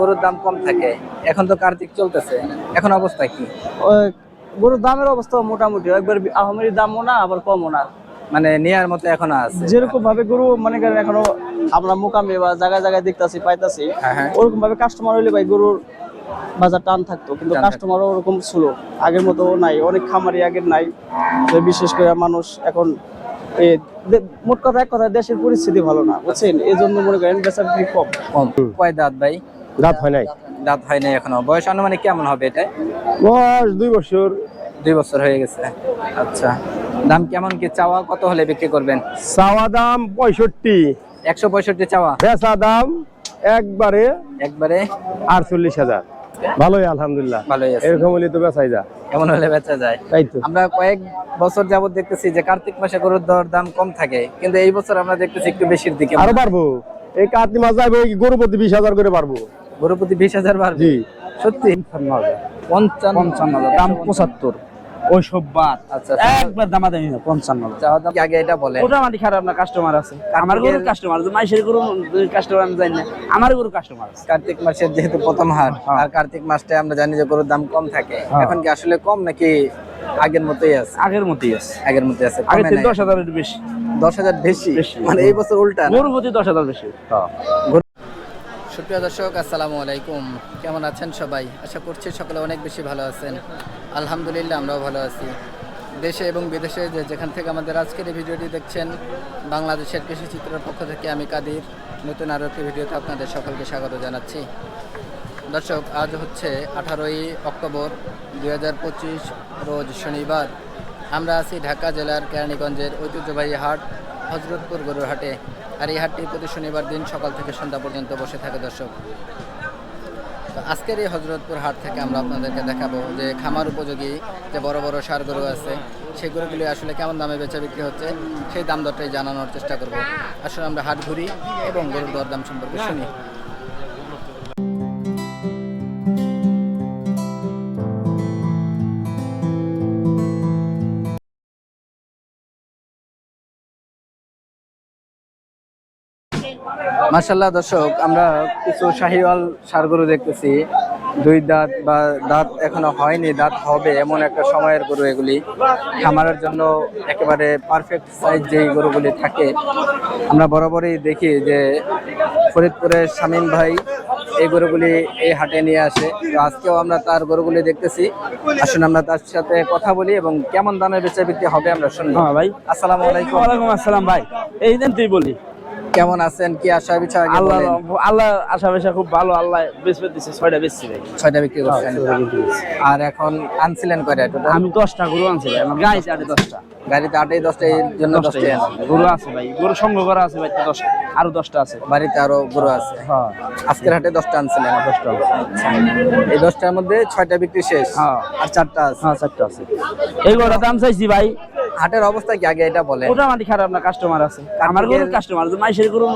গরুর দাম কম থাকে। এখন তো কার্তিক চলতেছে। এখন অবস্থা কি? গরুর দামের অবস্থা মোটামুটি। একবার আহমেরি দামও না আবার কমও না। মানে নেয়ার মতো এখনও আছে। যেরকম ভাবে গরু মনে করেন এখনও আমরা মোকামে বা জায়গায় জায়গায় দেখতাছি পাইতাছি। ওরকম ভাবে কাস্টমার হইলে ভাই গরুর বাজার টান থাকতো। কিন্তু কাস্টমারও ওরকম ছিল। আগের মতো নাই অনেক খামারি আগের নাই। বিশেষ করে মানুষ এখন মোট কথা এক কথা দেশের পরিস্থিতি ভালো না বুঝছেন? এই জন্য মনে করেন বেচা বিক্রি কম। কম। কয় দাঁত ভাই? রাত হয় নাই। দাঁত হয় নাই এখনও। বয়স আনুমানিক কেমন হবে এটা বয়স দুই বছর। দুই বছর হয়ে গেছে। আচ্ছা। দাম কেমন কি? চাওয়া কত হলে বিক্রি করবেন? চাওয়া দাম পঁয়ষট্টি। একশো পঁয়ষট্টি চাওয়া? বেচা দাম একবারে একবারে? আটচল্লিশ হাজার। ভালোই আলহামদুলিল্লাহ। ভালোই আছে। এরকম হলে তো বেচাই যা কেমন হলে বেচা যায়। তাই তো। আমরা কয়েক বছর যাবত দেখতেছি যে কার্তিক মাসে গরুর দর দাম কম থাকে কিন্তু এই বছর আমরা দেখতেছি একটু বেশির দিকে। আরও পারব এই কার্তিক যাইবো এই গরু প্রতি বিশ হাজার করে পারব গরু প্রতি বিশ হাজার বাড়বে? সত্যি? পঞ্চান্ন পঞ্চান্ন হাজার। দাম পঁচাত্তর। ওইসব বাদ। আচ্ছা একবার দামাদামি না পঞ্চান্ন হাজার। চাওয়া দাম কি আগে এটা বলে মোটামুটি খারাপ না কাস্টমার আছে। আমার গরু কাস্টমার মাইসের গরু কাস্টমার আমি জানি না আমার গরু কাস্টমার আছে। কার্তিক মাসের যেহেতু প্রথম হাট হ্যাঁ। আর কার্তিক মাসটায় আমরা জানি যে গরুর দাম কম থাকে। হ্যাঁ। এখন কি আসলে কম নাকি আগের মতোই আছে? আগের মতোই আছে। আগের মতোই আছে আগে কমে থেকে দশ হাজারের বেশি। দশ হাজার বেশি? বেশি। মানে এই বছর উল্টা গরু প্রতি দশ হাজার বেশি। সুপ্রিয় দর্শক, আসসালামু আলাইকুম। কেমন আছেন সবাই? আশা করছি সকলে অনেক বেশি ভালো আছেন। আলহামদুলিল্লাহ, আমরাও ভালো আছি। দেশে এবং বিদেশে যে যেখান থেকে আমাদের আজকের এই ভিডিওটি দেখছেন, বাংলাদেশের কৃষি চিত্রের পক্ষ থেকে আমি কাদির। নতুন আরও একটি ভিডিওতে আপনাদের সকলকে স্বাগত জানাচ্ছি। দর্শক, আজ হচ্ছে আঠারোই অক্টোবর দু হাজার পঁচিশ, রোজ শনিবার। আমরা আছি ঢাকা জেলার কেরানীগঞ্জের ঐতিহ্যবাহী হাট। হজরতপুর গরুর হাটে। আর এই হাটটি প্রতি শনিবার দিন সকাল থেকে সন্ধ্যা পর্যন্ত বসে থাকে দর্শক। তো আজকের এই হজরতপুর হাট থেকে আমরা আপনাদেরকে দেখাবো যে খামার উপযোগী যে বড় বড় সার গরু আছে, সেই গরুগুলি আসলে কেমন দামে বেচা বিক্রি হচ্ছে, সেই দাম দরটাই জানানোর চেষ্টা করব। আসলে আমরা হাট ঘুরি এবং গরুর দরদাম সম্পর্কে শুনি। মার্শাল্লাহ দর্শক আমরা কিছু শাহিওয়াল সার গরু দেখতেছি। দুই দাঁত বা দাঁত এখনও হয়নি দাঁত হবে এমন একটা সময়ের গরু এগুলি। খামারের জন্য একেবারে পারফেক্ট সাইজ যেই গরুগুলি থাকে। আমরা বরাবরই দেখি যে ফরিদপুরের শামীম ভাই এই গরুগুলি এই হাটে নিয়ে আসে। তো আজকেও আমরা তার গরুগুলি দেখতেছি। আসুন আমরা তার সাথে কথা বলি এবং কেমন দামের বেচা বিক্রি হবে আমরা শুনব। হ্যাঁ ভাই। আসসালামু আলাইকুম। আসসালাম ভাই। এই দিন তুই বলি কেমন আছেন? কি আশা বিষয় আগে আল্লাহ আল্লাহ আশা পেশা খুব ভালো আল্লাহ বেশ দিচ্ছে ছয়টা বেশি ভাই। ছয়টা বিক্রি করছেন। আর এখন আনছিলেন কয়টা আমি দশটা গরু আনছি ভাই আমার গাড়ি চাটে দশটা। গাড়িতে আটই দশটা এর জন্য আছে। গরু আছে ভাই গরু সংগ্রহ করা আছে ভাই দশটা আরও দশটা আছে। বাড়িতে আরও গরু আছে। হ্যাঁ। আজকের হাটে দশটা আনছিলেন। দশটা এই দশটার মধ্যে ছয়টা বিক্রি শেষ। হ্যাঁ। আর চারটা আছে। হ্যাঁ চারটা আছে। এই গরুটা দাম চাইছি ভাই হাটের অবস্থা কি? আগে এটা বলেন। আমাদের খারাপ না কাস্টমার আছে। আমার গরু কাস্টমার আছে মাইশের গরু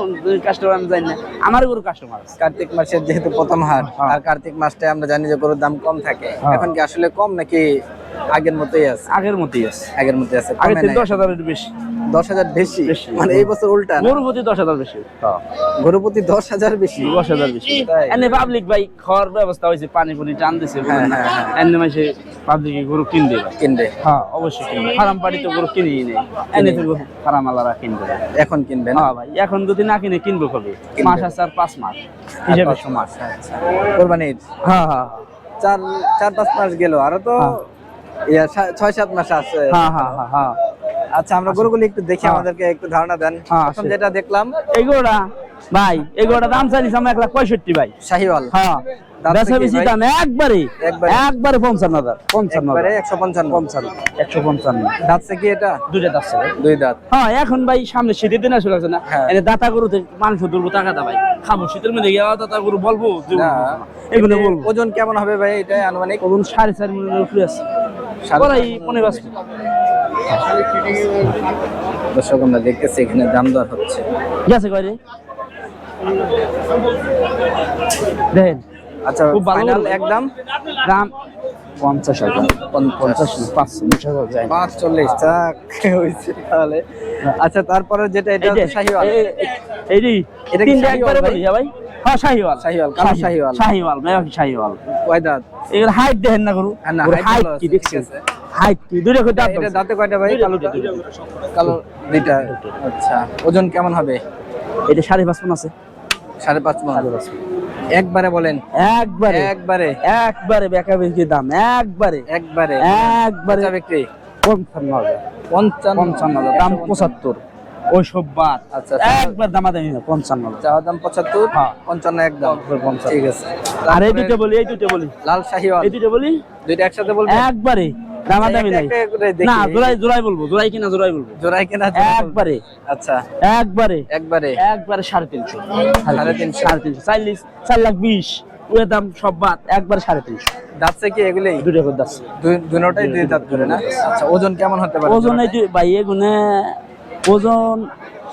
কাস্টমার আমি জানি না। আমার গরু কাস্টমার আছে। কার্তিক মাসের যেহেতু প্রথম হাট হ্যাঁ। আর কার্তিক মাসটায় আমরা জানি যে গরুর দাম কম থাকে। হ্যাঁ। এখন কি আসলে কম নাকি আগের মতোই আছে। আগের মতোই আছে। আগের মধ্যে আছে। আগে থেকে দশ হাজারের বেশি। দশ হাজার বেশি। মানে এই বছর উল্টা না? গরু প্রতি দশ হাজার বেশি। গরু প্রতি দশ হাজার বেশি? দশ হাজার বেশি। এনে পাবলিক ভাই খাওয়ার ব্যবস্থা হয়েছে পানি পুনি টান দিছে হ্যাঁ, হ্যাঁ, হ্যাঁ। এনে মাসে পাবলিকে গরু কিনবে। কিনবে। হ্যাঁ অবশ্যই কিনবে। ফার্ম তো গরু কিনেই নেই। এনে তো ফার্ম আলারা কিনবে এখন কিনবে না? হ্যাঁ ভাই এখন যদি না কিনে কিনবো কবে? মাস আছে আর পাঁচ মাস। হিসেবে মাস আচ্ছা। কোরবানির? হ্যাঁ হ্যাঁ চার চার পাঁচ মাস গেল। আরও তো ছয় সাত মাস আছে। হ্যাঁ হ্যাঁ হ্যাঁ আচ্ছা আমরা গরুগুলি একটু দেখি। আমাদেরকে একটু ধারণা দেন। যেটা দেখলাম এগোটা ভাই এগোটা দাম চাইছি আমরা এক লাখ পঁয়ষট্টি ভাই। শাহিওয়াল। হ্যাঁ। দাম বেচা থেকে বেশি দাম একবারে একবারে? একবারে পঞ্চান্ন হাজার পঞ্চান্ন একশো পঞ্চান্ন। পঞ্চান্ন একশো পঞ্চান্ন। দাঁতছে কি এটা? দুইটা দাম দুই দাঁত। হ্যাঁ এখন ভাই সামনে শীতের দিন আসলে আছে না। এনে দাতা গরুতে মানুষ দুর্বল টাকা দা ভাই। খাব শীতের মধ্যে গিয়ে দাতা গরু বলব যে এগুলো বলব। ওজন কেমন হবে ভাই এটা আনুমানিক? ওজন সাড়ে চার মিলিয়নের উপরে আছে। বলাই পনেরো পাঁচ দর্শক আমরা দেখতেছি এখানে দাম দর হচ্ছে গেছে কয় দেখেন আচ্ছা খুব ভালো ফাইনাল একদম দাম? পঞ্চাশ হাজার। পঞ্চাশ না হাজার যায় না। পাঁচ চল্লিশ টাক হয়েছে তাহলে। আচ্ছা তারপরে যেটা এটা এই যে, হচ্ছে শাহিওয়াল। এই- এই- এই যে, এটা কি একবারে বলি, হ্যাঁ ভাই? হ্যাঁ শাহিওয়াল। শাহিওয়াল, কালো শাহিওয়াল। শাহিওয়াল মেয়াকি শাহিওয়াল। কয় দাঁত এগুলো হাইট দেখেন না গরু। হ্যাঁ, না, হাইট কি দেখছেন? হাইট কি? দুইটা করে দাঁত এটা দাঁতে কয়টা ভাই? দুইটা, কালোটা দুইটা, দুইটা। কালো দুইটা। আচ্ছা ওজন কেমন হবে? এটা সাড়ে পাঁচ মন আছে। সাড়ে পাঁচ মন। একবারে বলেন। একবারে। একবারে। একবারে বেকা বেশি দাম একবারে। একবারে। একবারে। বেচা বিক্রি? পঞ্চান্ন হাজার। পঞ্চান্ন। পঞ্চান্ন হাজার দাম পঁচাত্তর। বাদ আচ্ছা একবার দামা দামি না পঞ্চান্ন চাওয়া দাম পঁচাত্তর হ্যাঁ। পঞ্চান্ন একদম। পঞ্চান্ন। ঠিক আছে। আর এই দুটো বলি এই দুটো বলি। লাল এই দুটো বলি? দুইটা একসাথে একবারে দামা দামি নাই। একটা করে দেখি। না জোড়াই জোড়াই বলব জোড়াই কিনা জোড়াই বলব। জোড়াই কেনা একবারে। আচ্ছা। একবারে। একবারে। একবারে সাড়ে তিনশো। সাড়ে তিনশো। সাড়ে তিনশো। চাল্লিশ চার লাখ বিশ। দাম সব বাদ একবারে সাড়ে তিনশো। দাঁতছে কি এগুলোই? দুটো করে দুই- দাঁত করে না? আচ্ছা ওজন কেমন হতে পারে? ওজন এই ভাই এগুনে ওজন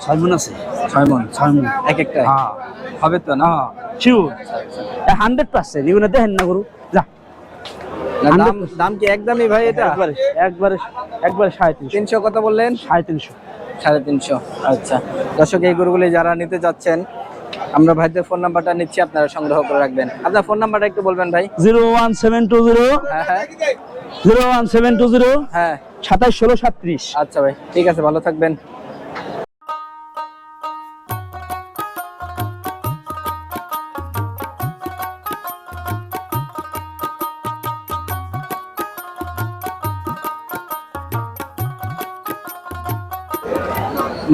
ছয় মন আছে। ছয় মন ছয় মন এক একটা। হ্যাঁ হবে তো না? হ্যাঁ শিওর হান্ড্রেড পার্সেন্ট এগুলো দেখেন না গরু। যা। দাম দাম কি একদমই ভাই এটা? একবারে একবারে একবারে সাড়ে তিনশো। তিনশো কত বললেন? সাড়ে তিনশো। সাড়ে তিনশো আচ্ছা। দর্শক এই গরুগুলি যারা নিতে যাচ্ছেন আমরা ভাইদের ফোন নাম্বারটা নিচ্ছি আপনারা সংগ্রহ করে রাখবেন। আপনার ফোন নাম্বারটা একটু বলবেন ভাই। Zero one seven two zero হ্যাঁ হ্যাঁ। Zero one seven two zero হ্যাঁ। সাতাশ ষোলো সাতত্রিশ। আচ্ছা ভাই ঠিক আছে ভালো থাকবেন।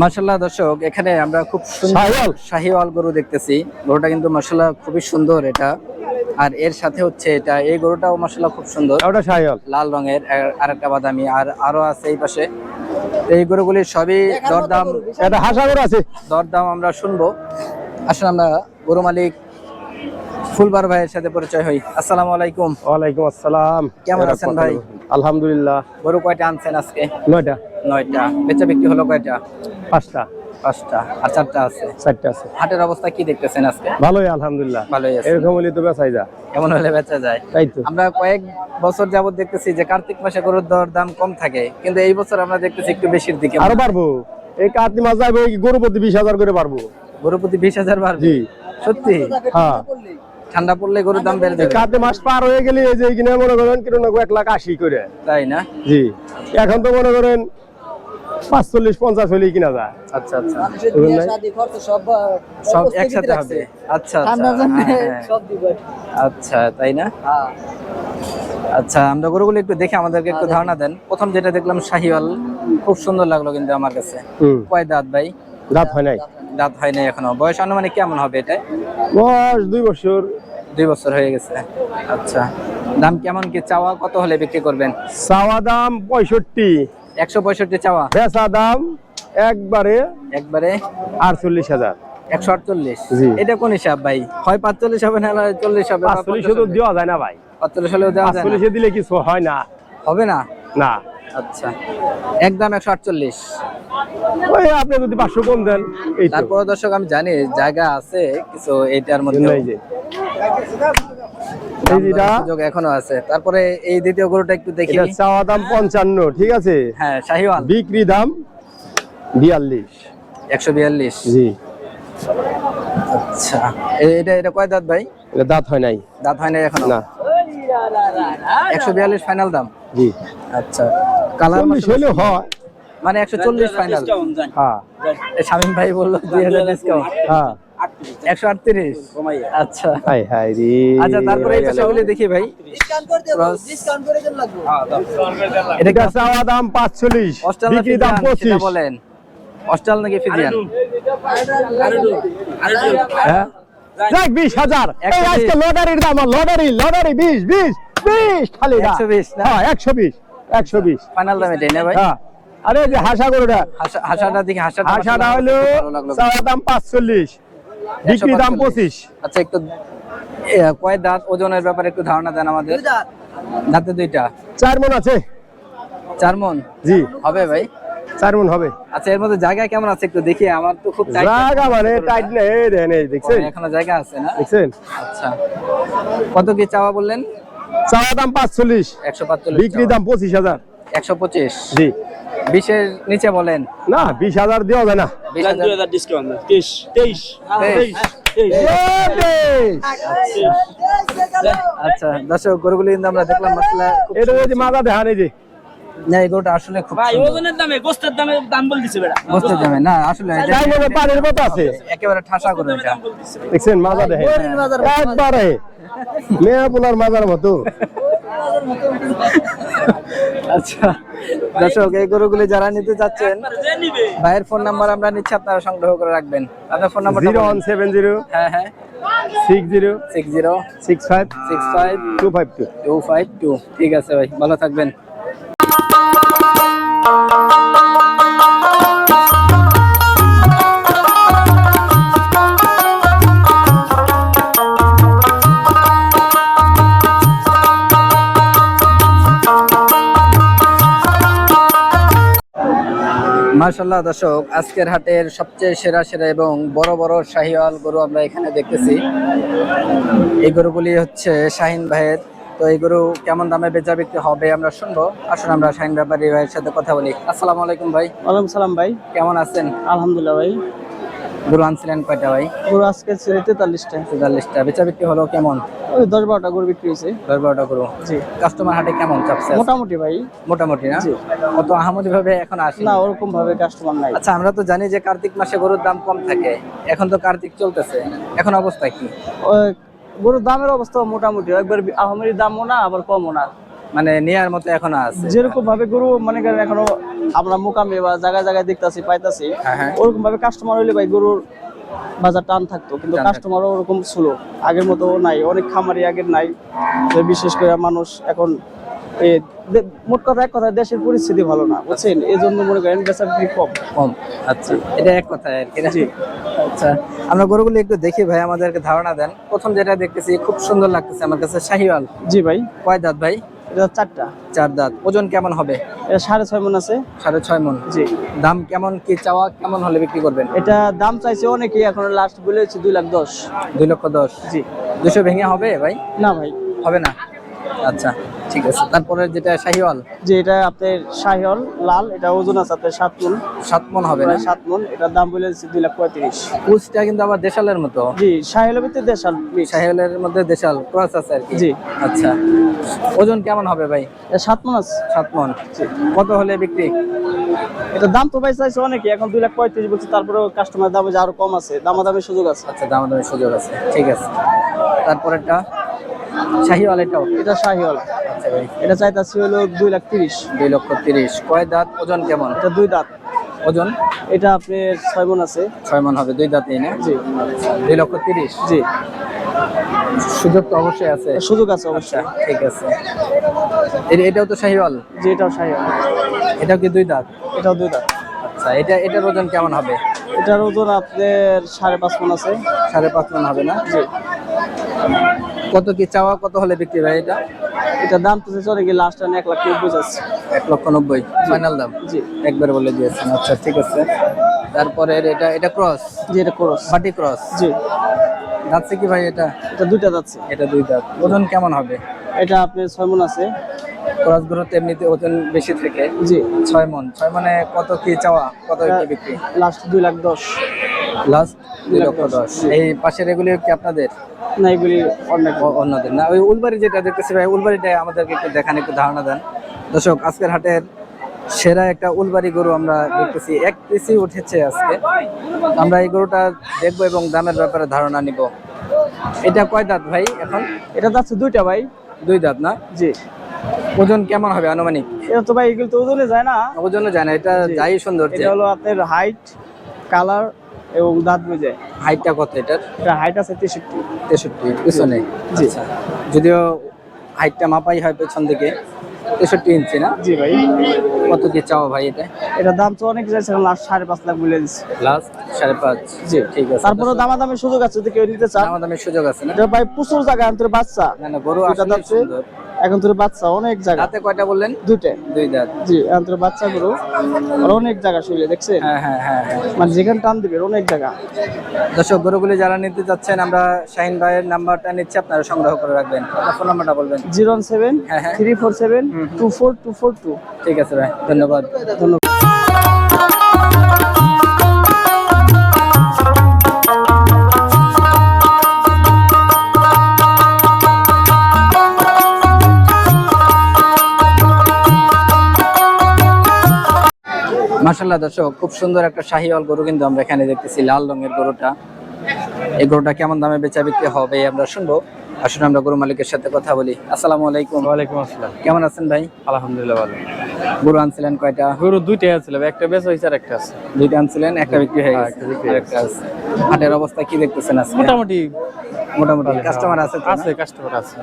মার্শাল্লাহ দর্শক এখানে আমরা খুব সুন্দর শাহিওয়াল? গরু দেখতেছি। গরুটা কিন্তু মার্শাল্লাহ খুবই সুন্দর এটা। আর এর সাথে হচ্ছে এটা এই গরুটাও মার্শাল্লাহ খুব সুন্দর। ওটা শাহিওয়াল। লাল রঙের আর- একটা বাদামি আর আরও আছে এই পাশে। এই গরুগুলির সবই দরদাম এটা আছে। দরদাম আমরা শুনব। আসলে আমরা গরু মালিক ফুলবার ভাইয়ের সাথে পরিচয় হই। আসসালামু আলাইকুম। ওয়ালাইকুম আসসালাম। কেমন আছেন ভাই? আলহামদুলিল্লাহ। গরু কয়টা আনছেন আজকে? নয়টা। নয়টা। বেচা বিক্রি হলো কয়টা? পাঁচটা। পাঁচটা। আর চারটা আছে? চারটা আছে। হাটের অবস্থা কি দেখতেছেন আজকে? ভালোই আলহামদুলিল্লাহ। ভালোই আছে। এরকম হলে তো বেচাই যা কেমন হলে বেচা যায়। তাই তো। আমরা কয়েক বছর যাবত দেখতেছি যে কার্তিক মাসে গরুর দর দাম কম থাকে। কিন্তু এই বছর আমরা দেখতেছি একটু বেশির দিকে। আরও পারব এই কার্তিক মাস যাবে গরু প্রতি বিশ হাজার করে পারব গরু প্রতি বিশ হাজার বাড়বে? সত্যি? হ্যাঁ। ঠান্ডা পড়লে গরুর দাম বেড়ে যাবে। কার্তিক মাস পার হয়ে গেলে এই যে এখানে মনে করেন কিরণ এক লাখ আশি করে। তাই না? জি। এখন তো মনে করেন পাঁচচল্লিশ পঞ্চাশ হলেই কিনা যায়। আচ্ছা আচ্ছা। সব একসাথে হবে। আচ্ছা আচ্ছা। হ্যাঁ, হ্যাঁ। আচ্ছা তাই না? আচ্ছা আমরা গরুগুলো একটু দেখে আমাদেরকে একটু ধারণা দেন। প্রথম যেটা দেখলাম শাহিওয়াল। খুব সুন্দর লাগল কিন্তু আমার কাছে। কয় দাঁত ভাই? রাত হয় নাই। দাঁত হয় নাই এখনও। বয়স আনুমানিক কেমন হবে এটা? বয়স দুই বছর। দুই বছর হয়ে গেছে। আচ্ছা দাম কেমন কি? চাওয়া কত হলে বিক্রি করবেন? চাওয়া দাম পঁয়ষট্টি। একশো পঁয়ষট্টি চাওয়া? বেচা দাম একবারে একবারে? আটচল্লিশ হাজার। একশো আটচল্লিশ? এটা কোন হিসাব ভাই? হয় পাঁচচল্লিশ হবে না চল্লিশ হবে? তো দেওয়া যায় না ভাই। পাঁচচল্লিশ হলেও দেওয়া যায় দিলে কিছু হয় না। হবে না? না। আচ্ছা। একদম একশো আটচল্লিশ। ওই আপনি যদি পাঁচশো কম দেন তারপরে দর্শক আমি জানি জায়গা আছে কিছু এইটার মধ্যে এখনও আছে। তারপরে এই দ্বিতীয় গরুটা একটু দেখি চাওয়া দাম পঞ্চান্ন ঠিক আছে? হ্যাঁ শাহিওয়াল। বিক্রি দাম বিয়াল্লিশ। একশো বিয়াল্লিশ। জি। আচ্ছা। এটা এটা কয় দাঁত ভাই? এটা দাঁত হয় নাই। দাঁত হয় না এখনও? না। একশো বিয়াল্লিশ ফাইনাল দাম? জি। আচ্ছা। কালার হলেও হয়। মানে একশো চল্লিশ ফাইনাল হ্যাঁ। শামীম ভাই বলল দুই হাজার ডিসকাউন্ট হ্যাঁ। একশো আটত্রিশ। আচ্ছা। হাই হাই রে। আচ্ছা তারপরে এই পেশাগুলি দেখি ভাই। এটা এটা চাওয়া দাম পাঁচচল্লিশ? অস্টাল না বিক্রি দাম বলেন। নাকি ফিজিয়ান? হ্যাঁ। যাক বিশ হাজার। এই একশো আজকে লটারির দাম লটারি লটারি বিশ বিশ বিশ খালি না একশো বিশ না? হ্যাঁ একশো বিশ। একশো বিশ। ফাইনাল দাম এটাই না ভাই? হ্যাঁ। আরে যে হাসা গরুটা। হাসাটা দেখি হলো দাম পাঁচচল্লিশ বিক্রি দাম পঁচিশ। আচ্ছা একটু এ, কয় দাঁত? ওজনের ব্যাপারে একটু ধারণা দেন আমাদের। দাঁতে। দুইটা? চার মন আছে। চার মন? জি। হবে ভাই? চার মন হবে। আচ্ছা এর মধ্যে জায়গা কেমন আছে একটু দেখি আমার তো খুব জায়গা মানে টাইট নেই এই দেখছেন? এখনও জায়গা আছে না? দেখছেন? আচ্ছা। কত কি চাওয়া বললেন? চাওয়া দাম পাঁচচল্লিশ একশো পাঁচচল্লিশ বিক্রি দাম পঁচিশ হাজার। একশো পঁচিশ জি। বিশের নিচে বলেন। না বিশ হাজার দেওয়া যায় না। বিশ হাজার। ডিসকাউন্ট তেইশ তেইশ তেইশ। আচ্ছা দর্শক গরুগুলি আমরা দেখলাম মশলা এটা যদি মাথা মাজা নেই না এই গরুটা আসলে খুব ভাই ওজনের দামে গোস্তের দামে দাম বল দিছে বেড়া। বুঝতে যাবে না আসলে এটা যাই বলে পানির মতো আছে। একেবারে ঠাসা গরু এটা। দেখছেন মাজা দেখেন। একবারে। মেয়া পোলার মাজার মতো। আচ্ছা দর্শক এই গরুগুলি যারা নিতে চাচ্ছেন ভাইয়ের ফোন নাম্বার আমরা নিচ্ছি আপনারা সংগ্রহ করে রাখবেন। আপনার phone number zero one seven zero হ্যাঁ হ্যাঁ। Six zero six zero six five six five two five two. Two five two. ঠিক আছে ভাই ভালো থাকবেন। মার্শাল্লাহ দর্শক, আজকের হাটের সবচেয়ে সেরা সেরা এবং বড় বড় শাহিওয়াল গরু আমরা এখানে দেখতেছি। এই গরুগুলি হচ্ছে শাহিন ভাইয়ের তো এই গরু কেমন দামে বেচা বিক্রি হবে আমরা শুনব। আসুন আমরা শাহিন ব্যাপারী ভাইয়ের সাথে কথা বলি। আসসালামু আলাইকুম ভাই। ওয়ালাইকুম সালাম ভাই। কেমন আছেন? আলহামদুলিল্লাহ ভাই। গরু আনছিলেন কয়টা ভাই? গরু আজকে তেতাল্লিশটা। তেতাল্লিশটা। বেচা বিক্রি হলো কেমন? ওই দশ বারোটা গরু বিক্রি হয়েছে। দশ বারোটা গরু। জি। কাস্টমার হাটে কেমন চাপছে? মোটামুটি ভাই। মোটামুটি না? জি। কত আহামদি ভাবে এখন আসে না ওরকম ভাবে কাস্টমার নাই। আচ্ছা আমরা তো জানি যে কার্তিক মাসে গরুর দাম কম থাকে। এখন তো কার্তিক চলতেছে। এখন অবস্থা কি? গরুর দামের অবস্থা মোটামুটি একবার আহমের দামও না আবার কমও না। মানে নেয়ার মতো এখনও আছে। যেরকম ভাবে গরু মনে করেন এখনও আমরা মোকামে বা জায়গায় জায়গায় দেখতেছি পাইতাছি। ওরকম ভাবে কাস্টমার হইলে ভাই গরুর বাজার টান থাকতো কিন্তু কাস্টমারও ওরকম ছিল। আগের মতো নাই অনেক খামারি আগের নাই। বিশেষ করে মানুষ এখন মোট কথা এক কথা দেশের পরিস্থিতি ভালো না বুঝছেন? এই জন্য মনে করেন বেচা বিক্রি কম। কম আচ্ছা। এটা এক কথা আর কি। না? আচ্ছা আমরা গরুগুলো একটু দেখি ভাই আমাদেরকে ধারণা দেন। প্রথম যেটা দেখতেছি খুব সুন্দর লাগতেছে আমার কাছে শাহিওয়াল। জি ভাই। কয় দাঁত ভাই? এটা চারটা। চার দাঁত। ওজন কেমন হবে? এটা সাড়ে ছয় মন আছে। সাড়ে ছয় মন। জি। দাম কেমন কি চাওয়া কেমন হলে বিক্রি করবেন? এটা দাম চাইছে অনেকেই এখন লাস্ট বলেছে দুই লাখ দশ। দুই লক্ষ দশ। জি। দুশো ভেঙে হবে ভাই? না ভাই। হবে না? আচ্ছা। ঠিক আছে। তারপরে যেটা শাহিওয়াল? যে এটা আপনার শাহিওল লাল এটা ওজন আছে আপনার সাত মন সাত মন হবে না? সাত মন এটার দাম বলেছে দুই লাখ পঁয়ত্রিশ। কুচটা কিন্তু আবার দেশালের মতো। জি শাহিওলের ভিতরে দেশাল শাহিওয়ালের মধ্যে দেশাল ক্রস আছে আর কি? জি। আচ্ছা। ওজন কেমন হবে ভাই? সাত মন আছে। সাত মন কত হলে বিক্রি? এটা দাম তো ভাই চাইছে অনেকে এখন দুই লাখ পঁয়ত্রিশ বলছে তারপরে কাস্টমার দাম যে আরও কম আছে দামাদামের সুযোগ আছে। আচ্ছা দাম দামের সুযোগ আছে। ঠিক আছে। তারপরেরটা? শাহিওয়াল এটাও এটা আচ্ছা ভাই এটা চাইতাছি হলো দুই লাখ তিরিশ। দুই লক্ষ তিরিশ। কয় দাঁত? ওজন কেমন? এটা দুই দাঁত। ওজন? এটা আপনার ছয় মন আছে। ছয় মন হবে দুই দাঁতেই না? জি। দুই লক্ষ তিরিশ? জি। সুযোগ তো অবশ্যই আছে। সুযোগ আছে আচ্ছা অবশ্যই ঠিক আছে। এটাও তো শাহিওয়াল? জি এটাও এটাও কি দুই দাঁত? এটাও দুই দাঁত। আচ্ছা এটা এটার ওজন কেমন হবে? এটার ওজন আপনার সাড়ে পাঁচ মন আছে। সাড়ে পাঁচ মন হবে না? জি। কত কি চাওয়া কত হলে বিক্রি ভাই এটা? এটা দাম তো চলে অনেকে লাস্ট এক লাখ নব্বই যাচ্ছে। এক লক্ষ নব্বই ফাইনাল দাম? জি। একবার বলে দিয়েছেন। আচ্ছা ঠিক আছে। তারপরে এটা এটা ক্রস জি এটা ক্রস বাটি ক্রস জি। যাচ্ছে কি ভাই এটা? এটা দুইটা যাচ্ছে। এটা দুই দাঁত। ওজন কেমন হবে? এটা আপনার ছয় মন আছে। ক্রস গুলোতে এমনিতে ওজন বেশি থেকে। জি। ছয় মন। ছয় মানে কত কি চাওয়া? কত কি বিক্রি? লাস্ট দুই লাখ দশ। লাস্ট দুই লক্ষ দশ। এই পাশের এগুলি কি আপনাদের? না এগুলি অন্যদের। না। ওই উলবাড়ি যেটা দেখতেছি ভাই উলবাড়িটা আমাদেরকে একটু দেখান একটু ধারণা দেন। দর্শক আজকের হাটের সেরা একটা উলবাড়ি গরু আমরা দেখতেছি। এক পিসি উঠেছে আজকে। আমরা এই গরুটা দেখব এবং দামের ব্যাপারে ধারণা নিব। এটা কয় দাঁত ভাই এখন? এটা যাচ্ছে দুইটা ভাই। দুই দাঁত না? জি। ওজন কেমন হবে আনুমানিক? এটা তো ভাই এগুলো তো ওজনে যায় না। ওজনও জানে এটা যাই সৌন্দর্য। এটা হলো আপনার হাইট কালার এবং দাঁত বুঝে। হাইটটা কত এটার? এটা হাইট আছে তেষট্টি। তেষট্টি পিছনে? জি। আচ্ছা। যদিও হাইটটা মাপাই হয় পেছন দিকে তেষট্টি ইঞ্চি না? জি ভাই। কত কি চাও ভাই এটা? এটা দাম তো অনেক যাচ্ছে লাস্ট সাড়ে পাঁচ লাখ বলে দিচ্ছে। লাস্ট সাড়ে পাঁচ। জি। ঠিক আছে তারপরে দামাদামের সুযোগ আছে যদি কেউ নিতে চান দামাদামের সুযোগ আছে না? এটা ভাই প্রচুর জায়গা এখন তোর বাচ্চা না না গরু আসলে সুন্দর। এখন তোর বাচ্চা অনেক জায়গা। রাতে কয়টা বললেন? দুইটা। দুই দাঁত। জি এখন তোর বাচ্চা গুলো আর অনেক জায়গা শুইলে দেখছেন? হ্যাঁ হ্যাঁ হ্যাঁ হ্যাঁ। মানে যেখানে টান দিবে অনেক জায়গা। দর্শক গরুগুলি যারা নিতে চাচ্ছেন আমরা শাহিন ভাইয়ের নাম্বারটা নিচ্ছি আপনারা সংগ্রহ করে রাখবেন। আপনার ফোন নাম্বারটা বলবেন? জিরো সেভেন হ্যাঁ হ্যাঁ। Three four seven. Two four two four two. ঠিক আছে ভাই ধন্যবাদ। ধন্যবাদ। মাশাল্লাহ দর্শক খুব সুন্দর একটা শাহিওয়াল গরু কিন্তু আমরা এখানে দেখতেছি লাল রঙের গরুটা। এই গরুটা কেমন দামে বেচা বিক্রি হবে আমরা শুনব। আসলে আমরা গরু মালিকের সাথে কথা বলি। আসসালামু আলাইকুম। ওয়ালাইকুম আসসালাম। কেমন আছেন ভাই? আলহামদুলিল্লাহ ভালো। গরু আনছিলেন কয়টা? গরু দুইটাই আছিল একটা বেশ হয়েছে আর একটা আছে। দুইটা আনছিলেন একটা বিক্রি হয়ে গেছে। একটা হয়ে আরেকটা আছে। হাটের অবস্থা কি দেখতেছেন আজকে? মোটামুটি মোটামুটি কাস্টমার আছে তো না? আছে কাস্টমার আছে।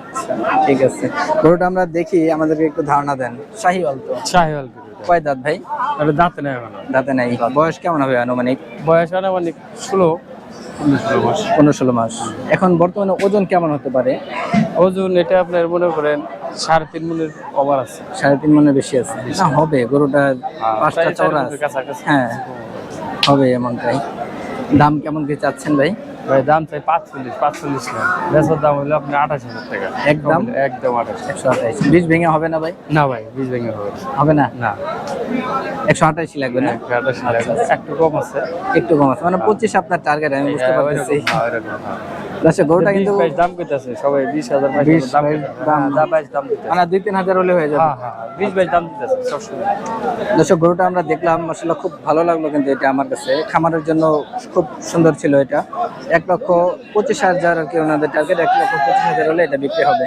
ঠিক আছে। গরুটা আমরা দেখি আমাদেরকে একটু ধারণা দেন। শাহিওয়াল তো? শাহিওয়াল কয় দাঁত ভাই? এটা দাঁতে নেই এখনও। দাঁতে নাই। বয়স কেমন হবে আনুমানিক? বয়স আনুমানিক ষোলো। পনেরো ষোলো মাস। এখন বর্তমানে ওজন কেমন হতে পারে? ওজন এটা আপনার মনে করেন সাড়ে তিন মনের কভার আছে। সাড়ে তিন মনের বেশি আছে। না হবে। গরুটা পাঁচটা চার- চার চওড়া হ্যাঁ হবে এমনটাই। দাম কেমন কি চাচ্ছেন ভাই? ভাই দাম চাই পাঁচচল্লিশ পাঁচচল্লিশ না বেচার দাম হলো আপনার আঠাশ হাজার টাকা। একদম? একদম আঠাশ। একশো বীজ ভেঙে হবে না ভাই? না ভাই বীজ ভেঙে হবে। হবে না? না। একশো আঠাইশই লাগবে না? একটু কম আছে। একটু কম আছে। মানে পঁচিশ আপনার টার্গেট আমি বুঝতে পারতেছি। ওইরকম, ওইরকম। দর্শক গরুটা কিন্তু দাম কইতাছে সবাই বিশ হাজার বাইশ দাম দাম। দাম বাইশ দাম দিতেছে মানে দুই তিন হাজার হলে হয়ে যাবে। বিশ বাইশ দাম দিতেছে সবসময়। দর্শক গরুটা আমরা দেখলাম আসলে খুব ভালো লাগল কিন্তু এটা আমার কাছে। খামারের জন্য খুব সুন্দর ছিল এটা। এক লক্ষ পঁচিশ হাজার আর কি ওনাদের টার্গেট এক লক্ষ পঁচিশ হাজার হলে এটা বিক্রি হবে।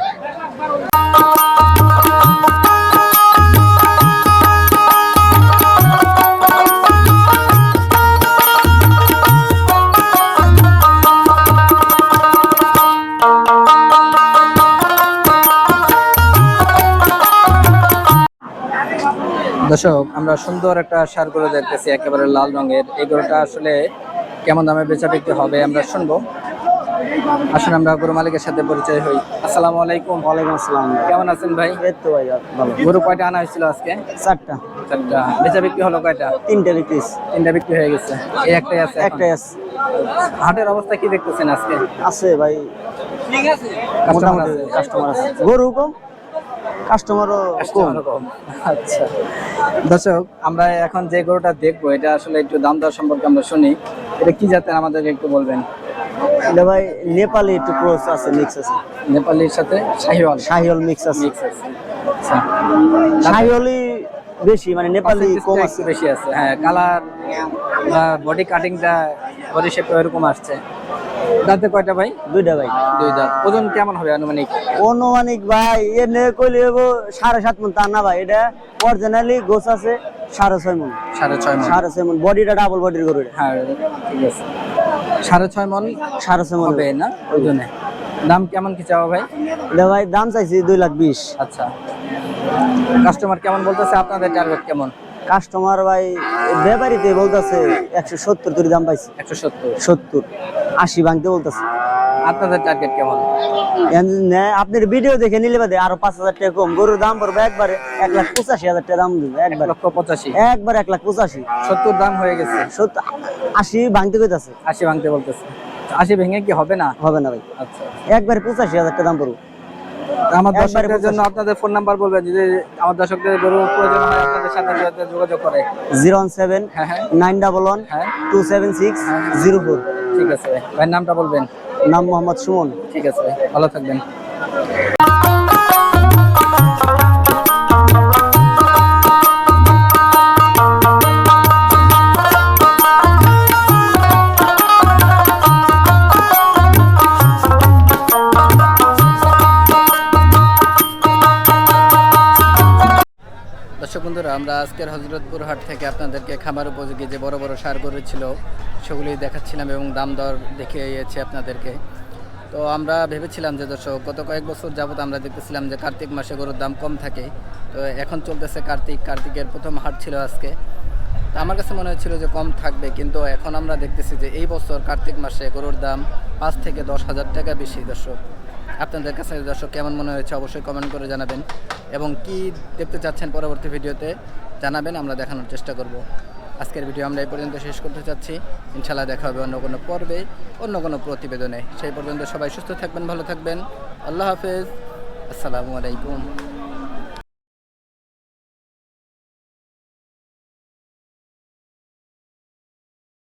দর্শক, আমরা সুন্দর একটা সার গরু দেখতেছি, একেবারে লাল রঙের। এই গরুটা আসলে কেমন দামে বেচা বিক্রি হবে আমরা শুনব। আসলে আমরা গরু মালিকের সাথে পরিচয় হই। আসসালামু আলাইকুম। ওয়ালাইকুম আসসালাম। কেমন আছেন ভাই? এই তো ভাই ভালো। গরু কয়টা আনা হয়েছিল আজকে? চারটা। চারটা। বেচা বিক্রি হলো কয়টা? তিনটা পিস তিনটা বিক্রি হয়ে গেছে। এই একটাই আছে একটাই আছে। হাটের অবস্থা কি দেখতেছেন আজকে? আছে ভাই। ঠিক আছে? কাস্টমার আছে কাস্টমার আছে। গরু কম? কাস্টমারও কম। আচ্ছা। দর্শক আমরা এখন যে গরুটা দেখব এটা আসলে একটু দাম দর সম্পর্কে আমরা শুনি। এটা কি জাতের? আমাদেরকে একটু বলবেন। এটা ভাই নেপালি একটু ক্রস আছে মিক্স আছে। নেপালির সাথে শাহিওয়াল। শাহিওল মিক্স আছে। মিক্স আছে। আচ্ছা। শাহিওলি বেশি মানে নেপালি কম আছে। বেশি আছে। হ্যাঁ কালার বডি কাটিংটা বডি শেপটা এরকম আসছে। দাঁতে কয়টা ভাই? দুইটা ভাই। দুই দাঁত ওজন কেমন হবে আনুমানিক? অনুমানিক ভাই এ নে কইলে সাড়ে সাত মন তা না ভাই এটা অরিজিনালি গোছ আছে সাড়ে ছয় মন। সাড়ে ছয় মন। সাড়ে ছয় মন বডিটা ডাবল বডির গরু হ্যাঁ ঠিক আছে। সাড়ে ছয় মন সাড়ে ছয় মন। হবে না ওজনে? দাম কেমন কি চাওয়া ভাই? এটা ভাই দাম চাইছি দুই লাখ বিশ। আচ্ছা। কাস্টমার কেমন বলতেছে? আপনাদের টার্গেট কেমন? কাস্টমার ভাই ব্যাপারিতে বলতেছে একশো সত্তর তুরি দাম পাইছি। একশো সত্তর। সত্তর। আশি ভাঙতে বলতেছে। আপনাদের টার্গেট কেমন? আপনার ভিডিও দেখে নিলে বাদে আরও পাঁচ হাজার টাকা কম। গরুর দাম পড়বে একবারে এক লাখ পঁচাশি হাজার টাকা দাম দিবে এক একবার লক্ষ পঁচাশি। একবার এক লাখ পঁচাশি। সত্তর দাম হয়ে গেছে। সত্তর আশি ভাঙতে কইতাছে। আশি ভাঙতে বলতেছে। আশি ভেঙে কি হবে না? হবে না ভাই। আচ্ছা। একবারে পঁচাশি হাজার টাকা দাম পড়বে আমার দর্শকদের জন্য আপনাদের ফোন নাম্বার বলবেন যদি আমার দর্শকদের গরু প্রয়োজন হয় আপনাদের সাথে যোগাযোগ- যোগাযোগ করে। জিরো ওয়ান সেভেন হ্যাঁ হ্যাঁ। নাইন ডাবল ওয়ান হ্যাঁ। Two seven six zero four. ঠিক আছে। ভাই নামটা বলবেন? নাম মোহাম্মদ সুমন। ঠিক আছে ভাই ভালো থাকবেন। আমরা আজকের হজরতপুর হাট থেকে আপনাদেরকে খামার উপযোগী যে বড় বড় সার গরু ছিল সেগুলি দেখাচ্ছিলাম এবং দাম দর দেখিয়েছি আপনাদেরকে। তো আমরা ভেবেছিলাম যে দর্শক, গত কয়েক বছর যাবত আমরা দেখতেছিলাম যে কার্তিক মাসে গরুর দাম কম থাকে। তো এখন চলতেছে কার্তিক, কার্তিকের প্রথম হাট ছিল আজকে। তো আমার কাছে মনে হচ্ছিল যে কম থাকবে, কিন্তু এখন আমরা দেখতেছি যে এই বছর কার্তিক মাসে গরুর দাম পাঁচ থেকে দশ হাজার টাকা বেশি দর্শক। আপনাদের কাছে দর্শক কেমন মনে হয়েছে অবশ্যই কমেন্ট করে জানাবেন। এবং কি দেখতে চাচ্ছেন পরবর্তী ভিডিওতে জানাবেন, আমরা দেখানোর চেষ্টা করব। আজকের ভিডিও আমরা এই পর্যন্ত শেষ করতে চাচ্ছি। ইনশাল্লাহ দেখা হবে অন্য কোনো পর্বে, অন্য কোনো প্রতিবেদনে। সেই পর্যন্ত সবাই সুস্থ থাকবেন, ভালো থাকবেন। আল্লাহ হাফেজ। আসসালামু আলাইকুম।